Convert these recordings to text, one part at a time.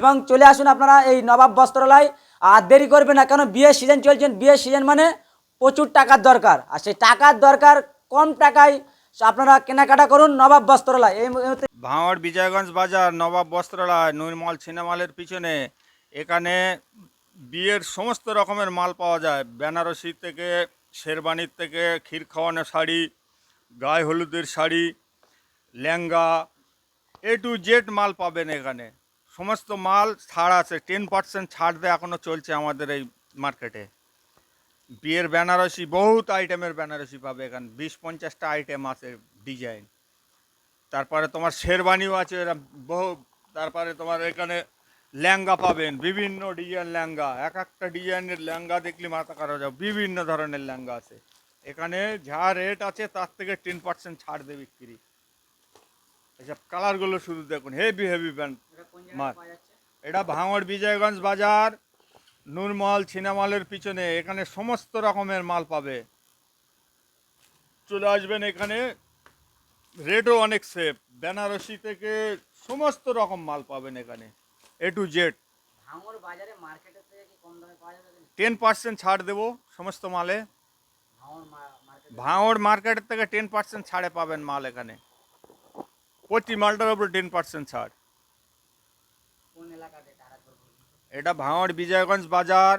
এবং চলে আসুন আপনারা এই নবাব বস্ত্রালয়। আর দেরি করবেন না, কেন বিয়ের সিজন চলছেন বিয়ের সিজন মানে প্রচুর টাকার দরকার। আর সেই টাকার দরকার কম টাকায় আপনারা কেনাকাটা করুন নবাব বস্ত্রালয়। এই ভাঙড় বিজয়গঞ্জ বাজার, নবাব বস্ত্রালয়, নুরমল সিনেমালের পিছনে। এখানে বিয়ের সমস্ত রকমের মাল পাওয়া যায়। বেনারসি থেকে, শেরবানির থেকে, ক্ষীর খাওয়ানো শাড়ি, গায়ে হলুদের sari, lehenga A to Z মাল পাবেন এখানে। সমস্ত মাল ছাড় আছে টেন পার্সেন্ট ছাড় দেয় এখনও চলছে আমাদের এই মার্কেটে বিয়ের বেনারসি, বহুত আইটেমের বেনারসি পাবে এখানে, বিশ পঞ্চাশটা আইটেম আছে ডিজাইন তারপরে তোমার শেরবানিও আছে বহু, তারপরে তোমার এখানে লেহেঙ্গা পাবেন, বিভিন্ন ডিজাইন লেহেঙ্গা, এক একটা ডিজাইনের লেহেঙ্গা দেখলে মাথা খারাপ যাবে, বিভিন্ন ধরনের লেহেঙ্গা আছে। এখানে যা রেট আছে, তার থেকে টেন পার্সেন্ট ছাড় দেবে বিক্রি। এসব কালারগুলো শুধু দেখুন হেভি হেভি ব্যান্ড মাল এটা ভাঙড় বিজয়গঞ্জ বাজার নূরমহল ছিনামালের পিছনে। এখানে সমস্ত রকমের মাল পাবে। চলে আসবেন এখানে। রেটও অনেক সেফ বেনারসি থেকে সমস্ত রকম মাল পাবেন এখানে A to Z ten percent ছাড় দেবো সমস্ত মালে। ভাঙড় মার্কেটের থেকে টেন পার্সেন্ট ছাড়ে পাবেন মাল এখানে। প্রতি মালটার উপরে টেন পার্সেন্ট ছাড়। এটা ভাঙড় বিজয়গঞ্জ বাজার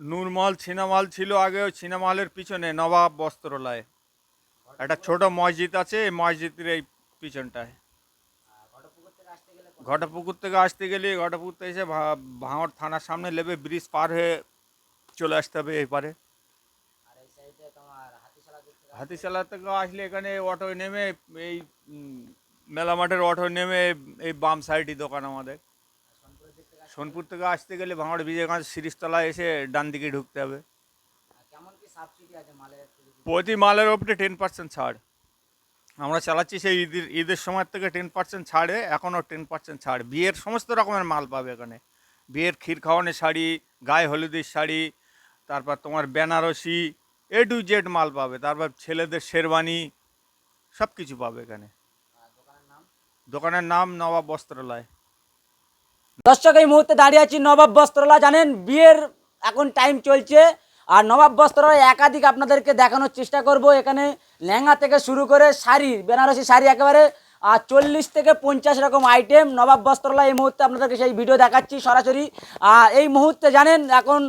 নূরমহল ছিনামাল ছিল আগে ওই ছিনামালের পিছনে নবাব বস্ত্রালয়। একটা ছোট মসজিদ আছে এই মসজিদের এই পিছনটায়। ঘটপুকুর থেকে আসতে গেলে ঘটপুকুর থেকে এসে ভাঙড় থানার সামনে লেবে ব্রিজ পার হয়ে চলে আসতে হবে এই পারে হাতিশালা থেকে আসলে এখানে অটো নেমে এই মেলা মাঠের অটো নেমে এই বাম সাইডই দোকান আমাদের। সোনপুর থেকে আসতে গেলে ভাঙড় বিজয়গঞ্জ সিরিজতলা এসে ডান দিকে ঢুকতে হবে। প্রতি মালের ওপরে টেন পার্সেন্ট ছাড়। আমরা চালাচ্ছি সেই ঈদের ঈদের সময় থেকে টেন পার্সেন্ট ছাড়ে, এখনও টেন পার্সেন্ট ছাড়। বিয়ের সমস্ত রকমের মাল পাবে এখানে। বিয়ের ক্ষীর খাওয়ানোর শাড়ি, গায়ে হলুদের শাড়ি, তারপর তোমার বেনারসি এ টু জেড মাল পাবে। তারপর ছেলেদের শেরবানি সব কিছু পাবে এখানে। দোকানের নাম নবাব বস্ত্রালয়। দর্শক, এই মুহূর্তে দাঁড়িয়ে আছি নবাব বস্ত্রালয়। জানেন, বিয়ের এখন টাইম চলছে। আর নবাব বস্ত্রালয় একাধিক আপনাদেরকে দেখানোর চেষ্টা করব। এখানে লেহেঙ্গা থেকে শুরু করে শাড়ি, বেনারসি শাড়ি একেবারে আর চল্লিশ থেকে পঞ্চাশ রকম আইটেম নবাব বস্ত্রালয় এই মুহূর্তে আপনাদেরকে সেই ভিডিও দেখাচ্ছি সরাসরি। আর এই মুহূর্তে জানেন, এখন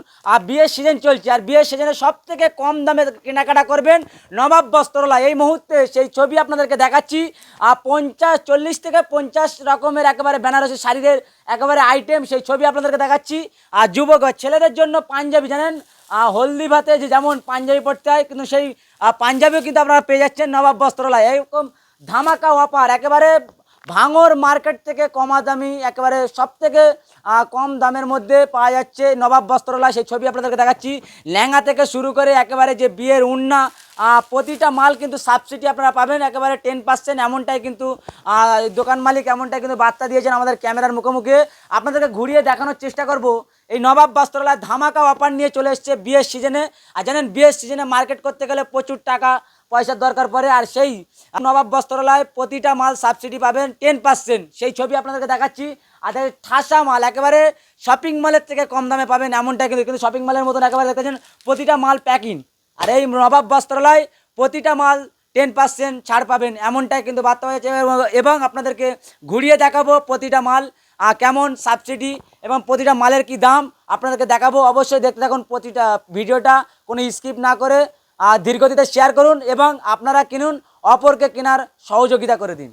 বিয়ের সিজন চলছে, আর বিয়ের সিজনে সব থেকে কম দামে কেনাকাটা করবেন নবাব বস্ত্রালয়। এই মুহূর্তে সেই ছবি আপনাদেরকে দেখাচ্ছি, আর পঞ্চাশ, চল্লিশ থেকে পঞ্চাশ রকমের একেবারে বেনারসি শাড়িদের একেবারে আইটেম সেই ছবি আপনাদেরকে দেখাচ্ছি। আর যুবক ছেলেদের জন্য পাঞ্জাবি, জানেন হলদি ভাতে যে যেমন পাঞ্জাবি পড়তে হয়, কিন্তু সেই পাঞ্জাবিও কিন্তু আপনারা পেয়ে যাচ্ছেন নবাব বস্ত্রালয়। এরকম ধামাকা অফার, একেবারে ভাঙর মার্কেট থেকে কমা দামি, একেবারে সব থেকে কম দামের মধ্যে পাওয়া যাচ্ছে নবাব বস্ত্রালয়। সেই ছবি আপনাদেরকে দেখাচ্ছি। লেহেঙ্গা থেকে শুরু করে একেবারে যে বিয়ের উন্না প্রতিটা মাল কিন্তু সাবসিডি আপনারা পাবেন, একেবারে টেন পার্সেন্ট এমনটাই কিন্তু দোকান মালিক এমনটাই কিন্তু বার্তা দিয়েছেন আমাদের ক্যামেরার মুখোমুখি। আপনাদেরকে ঘুরিয়ে দেখানোর চেষ্টা করব। এই নবাব বস্ত্রালয় ধামাকা অফার নিয়ে চলে এসছে বিয়ের সিজনে আর জানেন, বিয়ের সিজনে মার্কেট করতে গেলে প্রচুর টাকা পয়সার দরকার পড়ে আর সেই নবাব বস্ত্রালয় প্রতিটা মাল সাবসিডি পাবেন টেন পার্সেন্ট সেই ছবি আপনাদেরকে দেখাচ্ছি। আর ঠাসা মাল, একেবারে শপিং মলের থেকে কম দামে পাবেন এমনটাই কিন্তু কিন্তু শপিং মলের মতন একেবারে দেখেছেন প্রতিটা মাল প্যাকিং আর এই নবাব বস্ত্রালয় প্রতিটা মাল টেন পার্সেন্ট ছাড় পাবেন এমনটাই কিন্তু বার্তা হয়েছে। এবং- আপনাদেরকে ঘুরিয়ে দেখাবো প্রতিটা মাল কেমন সাবসিডি এবং প্রতিটা মালের কি দাম। আপনাদেরকে দেখাবো। অবশ্যই দেখতে থাকুন প্রতিটা ভিডিওটা, কোনো স্কিপ না করে। ধীরগতিতে শেয়ার করুন এবং আপনারা কিনুন অপরকে কেনার সহযোগিতা করে দিন।